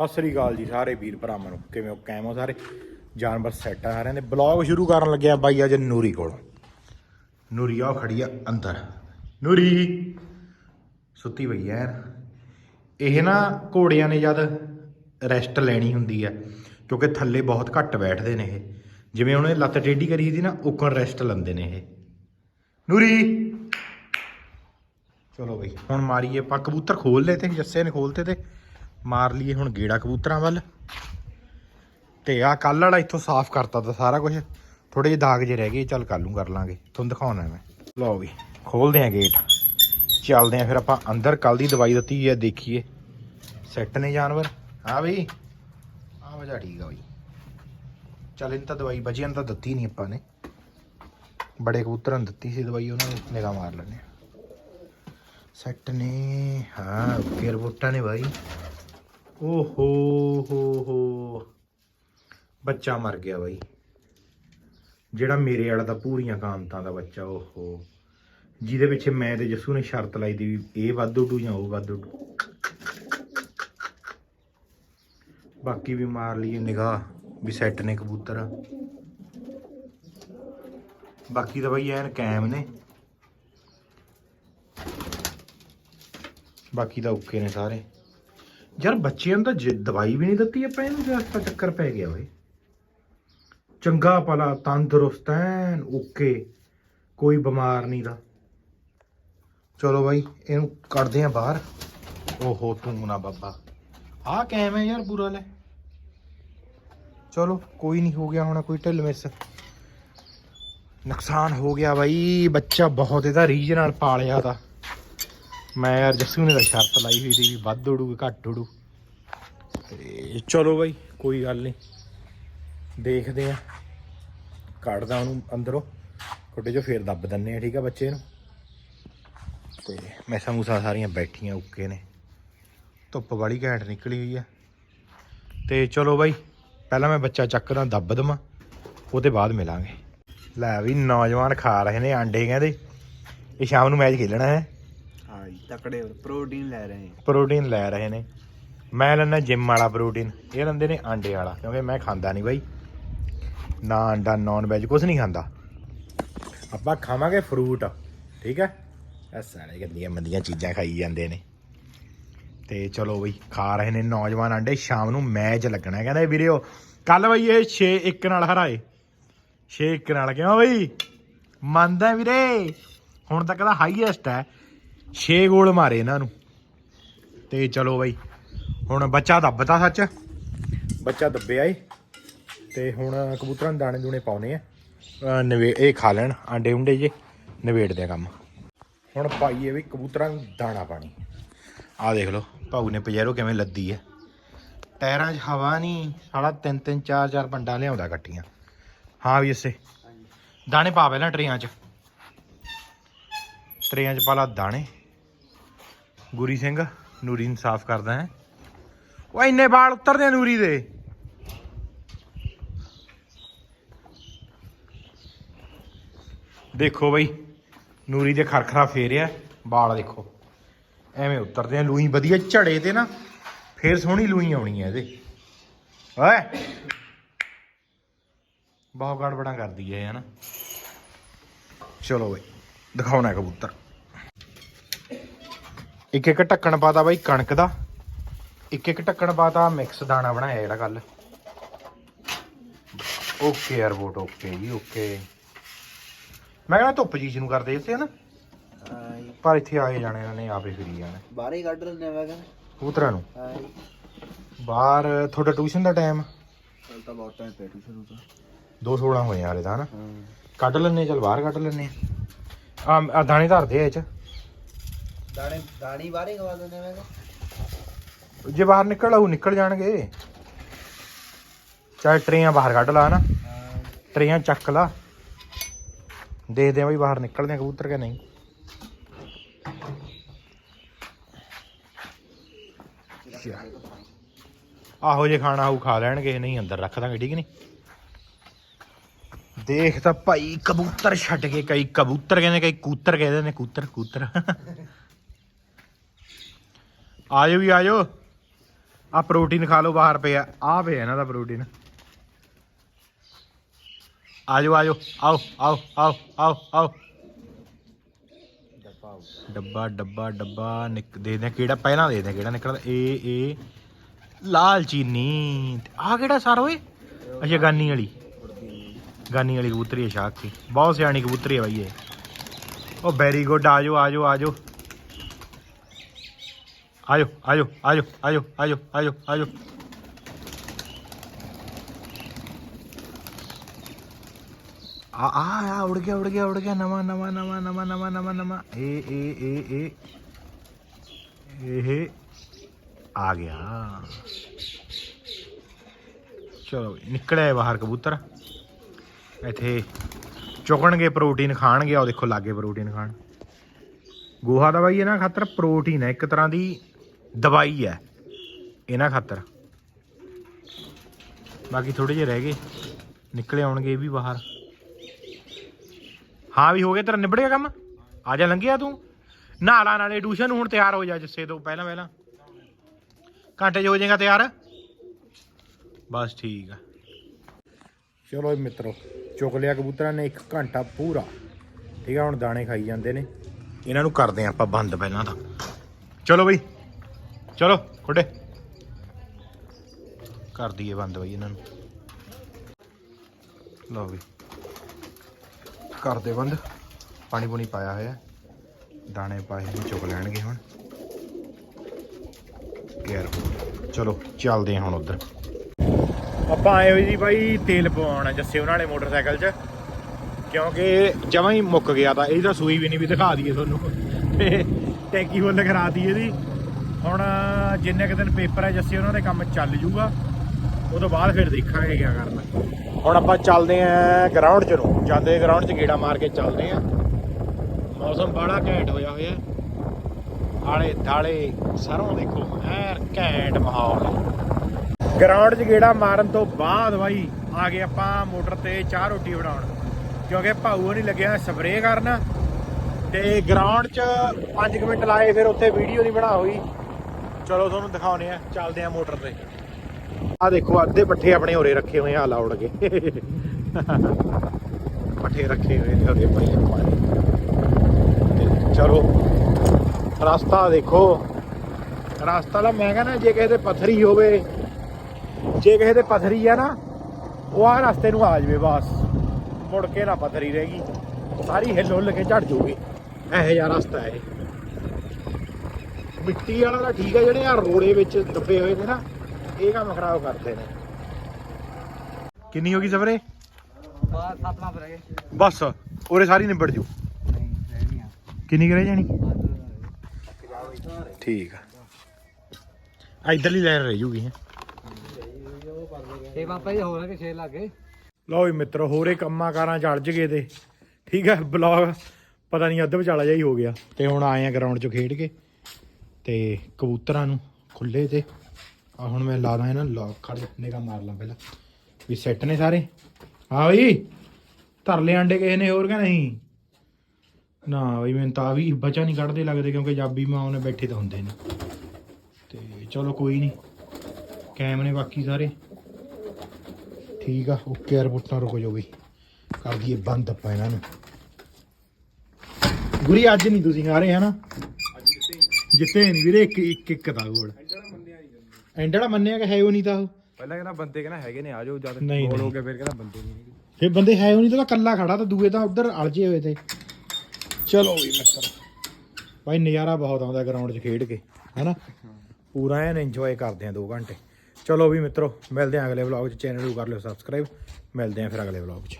ਸਤਿ ਸ੍ਰੀ ਅਕਾਲ ਜੀ ਸਾਰੇ ਵੀਰ ਭਰਾਵਾਂ ਨੂੰ ਕਿਵੇਂ ਹੋ? ਕਾਇਮ ਹੋ ਸਾਰੇ? ਜਾਨਵਰ ਸੈੱਟ ਆ ਸਾਰਿਆਂ ਦੇ। ਬਲੌਗ ਸ਼ੁਰੂ ਕਰਨ ਲੱਗਿਆ ਬਾਈ ਅੱਜ ਨੂਰੀ ਕੋਲ। ਨੂਰੀ ਆ ਖੜੀ ਆ ਅੰਦਰ। ਨੂਰੀ, ਸੁੱਤੀ ਪਈ ਐ ਇਹ ਨਾ ਘੋੜਿਆਂ ਨੇ ਜਦ ਰੈਸਟ ਲੈਣੀ ਹੁੰਦੀ ਆ ਕਿਉਂਕਿ ਥੱਲੇ ਬਹੁਤ ਘੱਟ ਬੈਠਦੇ ਨੇ ਇਹ। ਜਿਵੇਂ ਉਹਨੇ ਲੱਤ ਟੇਢੀ ਕਰੀ ਸੀ ਨਾ, ਉੱਕਣ ਰੈਸਟ ਲੈਂਦੇ ਨੇ ਇਹ। ਨੂਰੀ, ਚਲੋ ਬਈ, ਹੁਣ ਮਾਰੀਏ। ਆਪਾਂ ਕਬੂਤਰ ਖੋਲ ਲਏ ਤੇ, ਜੱਸੇ ਨੇ ਖੋਲਤੇ ਤੇ। ਮਾਰ ਲਈਏ ਹੁਣ ਗੇੜਾ ਕਬੂਤਰਾਂ ਵੱਲ। ਤੇ ਆ ਕੱਲ ਵਾਲਾ ਇੱਥੋਂ ਸਾਫ਼ ਕਰਤਾ ਤਾ ਸਾਰਾ ਕੁਝ ਥੋੜੇ ਜਿਹੇ ਦਾਗ ਜੇ ਰਹਿ ਗਏ, ਚੱਲ ਕੱਲ ਨੂੰ ਕਰ ਲਾਂਗੇ। ਤੁਹਾਨੂੰ ਦਿਖਾਉਣਾ ਮੈਂ। ਲਓ ਵੀ, ਖੋਲਦੇ ਆ ਗੇਟ। ਚੱਲਦੇ ਆ ਫਿਰ ਆਪਾਂ ਅੰਦਰ ਕੱਲ ਦੀ ਦਵਾਈ ਦਿੱਤੀ ਹੈ, ਦੇਖੀਏ। ਸੈੱਟ ਨੇ ਜਾਨਵਰ। ਹਾਂ ਬਈ। ਆ ਵਜਾ ਠੀਕ ਆ ਬਈ। ਚੱਲ ਇਹਨਾਂ ਤਾਂ ਦਵਾਈ ਬਚੀਆਂ ਨੂੰ ਤਾਂ ਦਿੱਤੀ ਨਹੀਂ ਆਪਾਂ ਨੇ। ਬੜੇ ਕਬੂਤਰਾਂ ਨੂੰ ਦਿੱਤੀ ਸੀ ਦਵਾਈ, ਉਹਨਾਂ ਨੂੰ ਨਿਗਾਹ ਮਾਰ ਲੈਣੇ ਸੈੱਟ ਨੇ, ਹਾਂ, ਫਿਰ ਵੋਟਾਂ ਨੇ ਬਾਈ। ਓਹੋ ਹੋ ਹੋ। ਬੱਚਾ ਮਰ ਗਿਆ ਬਾਈ। ਜਿਹੜਾ ਮੇਰੇ ਵਾਲਾ ਦਾ ਪੂਰੀਆਂ ਕਾਮਤਾਂ ਦਾ ਬੱਚਾ, ਓਹੋ। ਜਿਹਦੇ ਪਿੱਛੇ ਮੈਂ ਤੇ ਜੱਸੂ ਨੇ ਸ਼ਰਤ ਲਾਈ ਦੀ ਵੀ ਇਹ ਵੱਧ ਉੱਡੂ ਜਾਂ ਉਹ ਵੱਧ ਉੱਡੂ ਬਾਕੀ ਵੀ ਮਾਰ ਲਈਏ ਨਿਗਾਹ, ਵੀ ਸੈੱਟ ਨੇ ਕਬੂਤਰ। ਬਾਕੀ ਤਾਂ ਬਾਈ ਐਨ ਕਾਇਮ ਨੇ। ਬਾਕੀ ਤਾਂ ਓਕੇ ਨੇ ਸਾਰੇ। ਯਾਰ ਬੱਚਿਆਂ ਨੂੰ ਤਾਂ ਜੇ ਦਵਾਈ ਵੀ ਨਹੀਂ ਦਿੱਤੀ ਆਪਾਂ ਇਹਨੂੰ ਜਿਹਾ ਤਾਂ ਚੱਕਰ ਪੈ ਗਿਆ ਓਏ। ਚੰਗਾ ਭਲਾ, ਤੰਦਰੁਸਤ ਐਨ, ਓਕੇ। ਕੋਈ ਬਿਮਾਰ ਨਹੀਂ ਦਾ ਚਲੋ ਬਾਈ, ਇਹਨੂੰ ਕੱਢਦੇ ਆ ਬਾਹਰ। ਓਹੋ, ਤੂੰ ਨਾ ਬਾਬਾ। ਆਹ ਕੈਮ ਹੈ ਯਾਰ ਬੁਰਾ ਲੈ। ਚਲੋ, ਕੋਈ ਨਹੀਂ, ਹੋ ਗਿਆ ਹੁਣ ਕੋਈ ਢਿੱਲ ਮਿਸ। ਨੁਕਸਾਨ ਹੋ ਗਿਆ ਬਾਈ, ਬੱਚਾ ਬਹੁਤ ਇਹਦਾ ਰੀਝ ਨਾਲ ਪਾਲਿਆ ਦਾ ਮੈਂ ਯਾਰ ਜੱਸੂ ਨੇ ਤਾਂ ਸ਼ਰਤ ਲਾਈ ਹੋਈ ਸੀ ਵੀ ਵੱਧ ਉੜੂ ਘੱਟ ਉੜੂ। ਤੇ ਚਲੋ ਬਾਈ, ਕੋਈ ਗੱਲ ਨਹੀਂ ਦੇਖਦੇ ਆ। ਕੱਢਦਾ ਉਹਨੂੰ ਅੰਦਰੋਂ। ਖੁੱਡੇ ਚੋਂ ਫੇਰ ਦੱਬ ਦਿੰਨੇ ਆ, ਠੀਕ ਆ ਬੱਚੇ ਨੂੰ। ਤੇ ਮੈਸਾਂ ਮੂਸਾਂ ਸਾਰੀਆਂ ਬੈਠੀਆਂ ਉੱਕੇ ਨੇ। ਧੁੱਪ ਵਾਲੀ ਘੈਂਟ ਨਿਕਲੀ ਹੋਈ ਆ। ਤੇ ਚਲੋ ਬਾਈ, ਪਹਿਲਾਂ ਮੈਂ ਬੱਚਾ ਚੱਕਦਾ, ਦੱਬ ਦਵਾਂ। ਉਹਦੇ ਬਾਅਦ ਮਿਲਾਂਗੇ। ਲੈ ਵੀ ਨੌਜਵਾਨ ਖਾ ਰਹੇ ਨੇ ਆਂਡੇ ਕਹਿੰਦੇ। ਇਹ ਸ਼ਾਮ ਨੂੰ ਮੈਚ ਖੇਲਣਾ ਹੈ। ਹਾਂ ਤਕੜੇ ਪ੍ਰੋਟੀਨ ਲੈ ਰਹੇ ਹਾਂ ਪ੍ਰੋਟੀਨ ਲੈ ਰਹੇ ਨੇ। ਮੈਂ ਲੈਣਾ ਜਿਮ ਵਾਲਾ ਪ੍ਰੋਟੀਨ। ਇਹ ਲੈਂਦੇ ਨੇ ਆਂਡੇ ਵਾਲਾ, ਕਿਉਂਕਿ ਮੈਂ ਖਾਂਦਾ ਨਹੀਂ ਬਾਈ। ਨਾ ਆਂਡਾ ਨੌਨ ਵੈਜ ਕੁਝ ਨਹੀਂ ਖਾਂਦਾ। ਆਪਾਂ ਖਾਵਾਂਗੇ ਫਰੂਟ ਠੀਕ ਹੈ? ਇਹ ਸਾਰੇ ਗੰਦੀਆਂ ਮੰਦੀਆਂ ਚੀਜ਼ਾਂ ਖਾਈ ਜਾਂਦੇ ਨੇ। ਤੇ ਚਲੋ ਬਈ, ਖਾ ਰਹੇ ਨੇ ਨੌਜਵਾਨ ਆਂਡੇ ਸ਼ਾਮ ਨੂੰ ਮੈਚ ਲੱਗਣਾ ਕਹਿੰਦਾ ਵੀਰਿਓ ਕੱਲ ਬਈ ਇਹ 6 1 ਨਾਲ ਹਰਾਏ। 6 1 ਨਾਲ ਕਿਉਂ ਬਈ? ਮੰਨਦਾ ਵੀਰੇ। ਹੁਣ ਤੱਕ ਦਾ ਹਾਈਐਸਟ ਹੈ। 6 ਗੋਲ ਮਾਰੇ ਇਹਨਾਂ ਨੂੰ। ਤੇ ਚਲੋ ਬਾਈ, ਹੁਣ ਬੱਚਾ ਦੱਬਤਾ ਸੱਚ? ਬੱਚਾ ਦੱਬਿਆ ਏ ਤੇ ਹੁਣ ਕਬੂਤਰਾਂ ਨੂੰ ਦਾਣੇ ਦੂਣੇ ਪਾਉਨੇ ਆ। ਅਹ ਨਵੇ, ਇਹ ਖਾ ਲੈਣ ਆਂਡੇ ਉਂਡੇ ਜੇ ਨਵੇੜਦੇ ਆ ਕੰਮ। ਹੁਣ ਪਾਈਏ ਵੀ ਕਬੂਤਰਾਂ ਨੂੰ ਦਾਣਾ ਪਾਣੀ। ਆਹ ਦੇਖ ਲਓ, ਭਾਊ ਨੇ ਪਜੈਰੋ ਕਿਵੇਂ ਲੱਦੀ ਐ। ਟਾਇਰਾਂ 'ਚ ਹਵਾ ਨਹੀਂ ਸਾਲਾ ਤਿੰਨ ਤਿੰਨ, ਚਾਰ ਚਾਰ ਪੰਡਾਂ ਲਿਆਉਂਦਾ ਕੱਟੀਆਂ ਹਾਂ ਵੀ ਇਸੇ। ਦਾਣੇ ਪਾ ਪਹਿਲਾਂ ਟਰੇਆਂ 'ਚ। ਟਰੇਆਂ 'ਚ ਪਾ ਲਾ ਦਾਣੇ। ਗੁਰੀ ਸਿੰਘ, ਨੂਰੀ ਨੂੰ ਸਾਫ਼ ਕਰਦਾ ਹੈ। ਉਹ ਇੰਨੇ ਵਾਲ ਉਤਰਦੇ ਆ ਨੂਰੀ ਦੇ। ਦੇਖੋ ਬਈ, ਨੂਰੀ ਦੇ ਖਰਖਰਾ ਫੇਰਿਆ ਵਾਲ ਦੇਖੋ। ਐਵੇਂ ਉਤਰਦੇ ਆ, ਲੂਈ ਵਧੀਆ ਝੜੇ ਤੇ ਨਾ, ਫੇਰ ਸੋਹਣੀ ਲੂਈ ਆਉਣੀ ਹੈ ਇਹਦੇ। ਓਏ, ਬਹੁਤ ਗੜਬੜਾਂ ਕਰਦੀ ਹੈ ਹਨਾ। ਚਲੋ ਬਈ, ਦਿਖਾਉਣਾ ਕਬੂਤਰ। ਇੱਕ ਇੱਕ ਢੱਕਣ ਪਾਤਾ ਬਾਈ ਕਣਕ ਦਾ। ਇੱਕ ਇੱਕ ਢੱਕਣ ਪਾਤਾ ਮਿਕਸ ਦਾਣਾ ਬਣਾਇਆ ਜਿਹੜਾ ਕੱਲ ਓਕੇ 에어ਬੋਟ ਓਕੇ ਜੀ ਓਕੇ ਮੈਂ ਕਹਿੰਦਾ ਧੁੱਪ ਜੀ ਨੂੰ ਕਰਦੇ ਇੱਥੇ ਹਨਾ ਪਰ ਇੱਥੇ ਆਏ ਜਾਣੇ ਇਹਨਾਂ ਨੇ ਆਪੇ ਫਿਰੀ ਜਾਣੇ। ਬਾਹਰ ਹੀ ਕੱਢ ਲੈਂਦੇ ਮੈਂ ਕਹਿੰਦਾ। ਕਬੂਤਰਾਂ ਨੂੰ। ਬਾਹਰ ਤੁਹਾਡਾ ਟਿਊਸ਼ਨ ਦਾ ਟਾਈਮ ਚਲ ਤਾਂ ਬਹੁਤ ਟਾਈਮ ਪੈ ਸ਼ੁਰੂ ਤੋਂ। 2:16 ਹੋਏ ਹਾਲੇ ਤਾਂ ਹਨਾ। ਕੱਢ ਲੈਣੇ ਚਲ ਬਾਹਰ ਕੱਢ ਲੈਣੇ ਆ। ਆ ਦਾਣੇ ਧਰਦੇ ਆ ਇਹ ਚ। ਦਾਣੇ ਦਾਣੀ ਬਾਹਰ ਹੀ ਖਵਾ ਦਿੰਦੇ ਮੈਂ ਕਹਿੰਦਾ ਜੇ ਬਾਹਰ ਨਿਕਲ ਆਉ ਨਿਕਲ ਜਾਣਗੇ। ਚਾਹੇ ਟਰੇਆਂ ਬਾਹਰ ਕੱਢ ਲਾ ਹਾਂ। ਟਰੇਆਂ ਚੱਕ ਲਾ। ਦੇਖਦੇ ਆ ਬਈ ਬਾਹਰ ਨਿਕਲਦੇ ਆ ਕਬੂਤਰ ਕਿ ਨਹੀਂ। ਆਹੋ ਜੇ ਖਾਣਾ ਆਊ ਖਾ ਲੈਣਗੇ ਨਹੀਂ ਅੰਦਰ ਰੱਖ ਦਾਂਗੇ ਠੀਕ ਨਹੀਂ। ਦੇਖ ਤਾਂ ਭਾਈ ਕਬੂਤਰ ਛੱਡ ਕੇ ਕਈ ਕਬੂਤਰ ਕਹਿੰਦੇ ਕਈ ਕੂਤਰ ਕਹਿੰਦੇ ਨੇ ਕੂਤਰ ਕੂਤਰ। ਆਜੋ ਵੀ ਆਜੋ ਆ ਪ੍ਰੋਟੀਨ ਖਾ ਲਓ ਬਾਹਰ ਪਿਆ। ਆ ਪਿਆ ਇਹਨਾਂ ਦਾ ਪ੍ਰੋਟੀਨ ਆਜੋ ਆਜੋ ਆਓ ਆਓ ਆਓ ਆਓ ਆਓ। ਡੱਬਾ ਡੱਬਾ ਡੱਬਾ ਨਿਕ ਦੇ ਦੇ ਕਿਹੜਾ ਪਹਿਲਾਂ ਦੇ ਦੇ ਕਿਹੜਾ ਨਿਕਲਦਾ? ਏ ਏ। ਲਾਲ ਚੀਨੀ। ਆ ਕਿਹੜਾ ਸਰ ਓਏ? ਅੱਛਾ, ਗਾਨੀ ਵਾਲੀ। ਗਾਨੀ ਵਾਲੀ ਕਬੂਤਰੀ ਹੈ ਸ਼ਾਖ ਦੀ। ਬਹੁਤ ਸਿਆਣੀ ਕਬੂਤਰੀ ਹੈ ਬਾਈ ਇਹ। ਉਹ ਵੈਰੀ ਗੁੱਡ ਆਜੋ ਆਜੋ ਆਜੋ। ਆਜੋ ਆਜੋ ਆਜੋ ਆਜੋ ਆਜੋ ਆਜੋ ਆਜੋ ਆ ਆ ਆ ਉੜ ਗਿਆ ਉੜ ਗਿਆ ਉੜ ਗਿਆ। ਨਵਾਂ ਨਵਾਂ ਨਵਾਂ ਨਵਾਂ ਨਵਾਂ ਨਵਾਂ ਨਵਾਂ। ਏ ਏ ਏ ਏ। ਇਹ ਆ ਗਿਆ। ਚਲੋ ਨਿਕਲਿਆ ਬਾਹਰ ਕਬੂਤਰ। ਇੱਥੇ ਚੁਗਣਗੇ ਪ੍ਰੋਟੀਨ ਖਾਣਗੇ। ਉਹ ਦੇਖੋ ਲਾਗੇ ਪ੍ਰੋਟੀਨ ਖਾਣ। ਗੋਹਾ ਦਾ ਬਾਈ ਨਾ ਖਾਤਰ ਪ੍ਰੋਟੀਨ ਹੈ। ਇੱਕ ਤਰ੍ਹਾਂ ਦੀ ਦਵਾਈ ਹੈ। ਇਹਨਾਂ ਖਾਤਰ। ਬਾਕੀ ਥੋੜੇ ਜਿਹੇ ਰਹਿ ਗਏ। ਨਿਕਲੇ ਆਉਣਗੇ ਇਹ ਵੀ ਬਾਹਰ। ਹਾਂ ਵੀ ਹੋ ਗਿਆ ਤੇਰਾ ਨਿਬੜ ਗਿਆ ਕੰਮ? ਆ ਜਾ ਲੰਘਿਆ ਤੂੰ। ਨਹਾਲਾ ਨਾਲੇ ਟਿਊਸ਼ਨ ਨੂੰ ਹੁਣ ਤਿਆਰ ਹੋ ਜਾ ਜੱਸੇ ਤੋਂ ਪਹਿਲਾਂ ਪਹਿਲਾਂ। ਘੰਟੇ 'ਚ ਹੋ ਜਾਏਗਾ ਤਿਆਰ? ਬਸ ਠੀਕ ਆ। ਚਲੋ ਮਿੱਤਰੋ ਚੁੱਕ ਲਿਆ ਕਬੂਤਰਾਂ ਨੇ 1 ਘੰਟਾ ਪੂਰਾ। ਠੀਕ ਆ ਹੁਣ ਦਾਣੇ ਖਾਈ ਜਾਂਦੇ ਨੇ। ਇਹਨਾਂ ਨੂੰ ਕਰਦੇ ਆ ਆਪਾਂ ਬੰਦ ਪਹਿਲਾਂ ਤਾਂ। ਚਲੋ ਬਈ। ਚਲੋ ਖੁੱਡੇ ਕਰ ਦਈਏ ਬੰਦ ਬਈ ਇਹਨਾਂ ਨੂੰ। ਲਓ ਵੀ। ਕਰਦੇ ਬੰਦ। ਪਾਣੀ ਪੂਣੀ ਪਾਇਆ ਹੋਇਆ। ਦਾਣੇ ਪਾਏ ਨੇ, ਚੁੱਕ ਲੈਣਗੇ ਹੁਣ। ਗੈਰ ਚਲੋ, ਚੱਲਦੇ ਹਾਂ ਹੁਣ ਉਧਰ। ਆਪਾਂ ਆਏ ਹੋਏ ਜੀ ਬਾਈ ਤੇਲ ਪਵਾਉਣਾ ਜੱਸੇ ਉਹਨਾਂ ਵਾਲੇ ਮੋਟਰਸਾਈਕਲ 'ਚ। ਕਿਉਂਕਿ ਜਮਾਂ ਹੀ ਮੁੱਕ ਗਿਆ ਤਾਂ, ਇਹਦਾ ਸੂਈ ਵੀ ਨਹੀਂ ਵੀ ਦਿਖਾ ਦਈਏ ਤੁਹਾਨੂੰ। ਤੇ ਟੈਂਕੀ ਫੁੱਲ ਕਰਾਤੀ ਇਹਦੀ। ਹੁਣ ਜਿੰਨੇ ਕੁ ਦਿਨ ਪੇਪਰ ਹੈ ਜੱਸੇ ਉਹਨਾਂ ਦੇ ਕੰਮ ਚੱਲ ਜੂਗਾ। ਉਹ ਤੋਂ ਬਾਅਦ ਫਿਰ ਦੇਖਾਂਗੇ ਕੀ ਕਰਨਾ। ਹੁਣ ਆਪਾਂ ਚੱਲਦੇ ਆਂ ਗਰਾਊਂਡ 'ਚ ਨੂੰ ਜਾਂਦੇ ਗਰਾਊਂਡ 'ਚ ਗੇੜਾ ਮਾਰ ਕੇ ਚੱਲਦੇ ਆਂ। ਮੌਸਮ ਬੜਾ ਘੈਂਟ ਹੋਇਆ ਹੋਇਆ। ਆਲੇ ਦਾਲੇ ਸਰੋਂ ਦੇਖੋ ਐ ਘੈਂਟ ਮਾਹੌਲ ਗਰਾਊਂਡ 'ਚ ਗੇੜਾ ਮਾਰਨ ਤੋਂ ਬਾਅਦ ਬਾਈ, ਆ ਗਏ ਆਪਾਂ ਮੋਟਰ ਤੇ ਚਾਹ ਰੋਟੀ ਬਣਾਉਣ। ਕਿਉਂਕਿ ਭਾਊ ਨਹੀਂ ਲੱਗਿਆ ਸਪਰੇਅ ਕਰਨ। ਤੇ ਗਰਾਊਂਡ 'ਚ 5 ਮਿੰਟ ਲਾਏ, ਫਿਰ ਉੱਥੇ ਵੀਡੀਓ ਨਹੀਂ ਬਣਾ ਹੋਈ। ਚਲੋ ਤੁਹਾਨੂੰ ਦਿਖਾਉਨੇ ਆ, ਚੱਲਦੇ ਆ ਮੋਟਰ ਤੇ। ਆ ਦੇਖੋ, ਅੱਧੇ ਪੱਠੇ ਆਪਣੇ ਹੋਰੇ ਰੱਖੇ ਹੋਏ ਆ ਲਾਉੜ ਕੇ ਪੱਠੇ ਰੱਖੇ ਹੋਏ ਨੇ ਹੋਰੇ ਪਈ ਪਾਣੀ ਚਲੋ, ਰਸਤਾ ਦੇਖੋ। ਰਸਤਾ ਲਾ ਮੈਂ ਕਹਿੰਦਾ, ਜੇ ਕਿਸੇ ਦੇ ਪਥਰੀ ਹੋਵੇ, ਜੇ ਕਿਸੇ ਦੇ ਪਥਰੀ ਆ ਨਾ, ਉਹ ਆ ਰਸਤੇ ਨੂੰ ਆ ਜਾਵੇ ਬਸ। ਮੁੜ ਕੇ ਨਾ ਪਥਰੀ ਰਹੇਗੀ ਸਾਰੀ ਹਿੱਲ ਹੁੱਲ ਕੇ ਝੜ ਜੂਗੀ। ਇਹੋ ਜਿਹਾ ਰਸਤਾ ਹੈ ਇਹ। ਮਿੱਟੀ ਵਾਲਾ ਤਾਂ ਠੀਕ ਹੈ ਜਿਹੜੇ ਆ ਰੋੜੇ ਵਿੱਚ ਦੱਬੇ ਹੋਏ ਨੇ ਨਾ ਇਹ ਕੰਮ ਖਰਾਬ ਕਰਦੇ ਨੇ। ਕਿੰਨੀ ਹੋ ਗਈ ਸਵਰੇ? ਸੱਤਵਾਂ ਪਰ ਬਸ ਉਰੇ ਸਾਰੀ ਨਿਬੜ ਜੂ। ਕਿੰਨੀ ਰਹਿ ਜਾਣੀ? ਠੀਕ ਆ। ਆ ਇਧਰਲੀ ਲਾਈਨ ਰਹਿ ਜੂਗੀ ਹੈ। ਇਹ ਪਾਪਾ ਜੀ ਹੋਰ ਕਿ 6 ਲੱਗੇ ਲਓ ਵੀ ਮਿੱਤਰੋ ਹੋਰੇ ਕੰਮਾਂ ਕਾਰਾਂ ਚੱਲ ਜਗੇ ਤੇ। ਠੀਕ ਹੈ ਬਲੌਗ ਪਤਾ ਨਹੀਂ ਅੱਧ ਵਿਚਾਲਾ ਜਿਹਾ ਹੀ ਹੋ ਗਿਆ। ਤੇ ਹੁਣ ਆਏ ਆ ਗਰਾਊਂਡ 'ਚ ਖੇਡ ਕੇ। ਤੇ ਕਬੂਤਰਾਂ ਨੂੰ ਖੁੱਲੇ ਤੇ। ਆ ਹੁਣ ਮੈਂ ਲਾ ਦਾਂ ਇਹਨਾਂ ਲੌਕ ਖੜ ਨਿਗਾ ਮਾਰ ਲਾਂ ਪਹਿਲਾਂ। ਵੀ ਸੈੱਟ ਨੇ ਸਾਰੇ। ਹਾਂ ਬਈ ਧਰ ਆਂਡੇ ਕਿਸੇ ਨੇ ਹੋਰ ਕਿ ਨਹੀਂ? ਨਾ ਬਈ, ਮੈਨੂੰ ਤਾਂ ਵੀ ਬਚਾ ਨਹੀਂ ਕੱਢਦੇ ਲੱਗਦੇ ਕਿਉਂਕਿ ਜਾਬੀ ਮਾਂ ਉਹਨੇ ਬੈਠੇ ਤਾਂ ਹੁੰਦੇ ਨੇ। ਤੇ ਚਲੋ ਕੋਈ ਨਹੀਂ, ਕੈਮ ਨੇ ਬਾਕੀ ਸਾਰੇ। ਠੀਕ ਆ ਓਕੇ ਯਾਰ ਰੁਕੋ ਜੋ ਵੀ ਕਰ ਦਈਏ ਬੰਦ ਆਪਾਂ ਇਹਨਾਂ ਨੂੰ। ਗੁਰੀ, ਅੱਜ ਨਹੀਂ ਤੁਸੀਂ ਆ ਰਹੇ, ਹਨਾ? ਜਿੱਤੇ ਨਹੀਂ ਵੀਰੇ ਇੱਕ ਇੱਕ ਇੱਕ ਦਾ ਗੋਲ ਐਂਡੜਾ ਮੰਨਿਆ ਕਿ ਹੈ ਉਹ ਨਹੀਂ ਤਾਂ ਉਹ? ਪਹਿਲਾਂ ਕਹਿੰਦਾ ਬੰਦੇ ਕਹਿੰਦਾ ਹੈਗੇ ਨੇ ਆ ਜਾਓ ਜਦ ਨਹੀਂ, ਗੋਲ। ਹੋ ਗਿਆ ਫਿਰ ਕਹਿੰਦਾ ਬੰਦੇ ਨਹੀਂ ਹੈਗੇ। ਫਿਰ ਬੰਦੇ ਹੈ ਉਹ ਨਹੀਂ ਤਾਂ ਕੱਲਾ ਖੜਾ ਤਾਂ ਦੂਏ ਤਾਂ ਉਧਰ ਅਲਝੇ ਹੋਏ ਤੇ। ਚਲੋ ਵੀ ਮਿੱਤਰ। ਭਾਈ ਨਜ਼ਾਰਾ ਬਹੁਤ ਆਉਂਦਾ ਗਰਾਊਂਡ 'ਚ ਖੇਡ ਕੇ ਹੈਨਾ? ਪੂਰਾ ਐਨ ਇੰਜੋਏ ਕਰਦੇ ਆ 2 ਘੰਟੇ। ਚਲੋ ਵੀ ਮਿੱਤਰੋ ਮਿਲਦੇ ਆ ਅਗਲੇ ਵਲੌਗ 'ਚ। ਚੈਨਲ ਨੂੰ ਕਰ ਲਿਓ ਸਬਸਕ੍ਰਾਈਬ ਮਿਲਦੇ ਆ ਫਿਰ ਅਗਲੇ ਵਲੌਗ 'ਚ।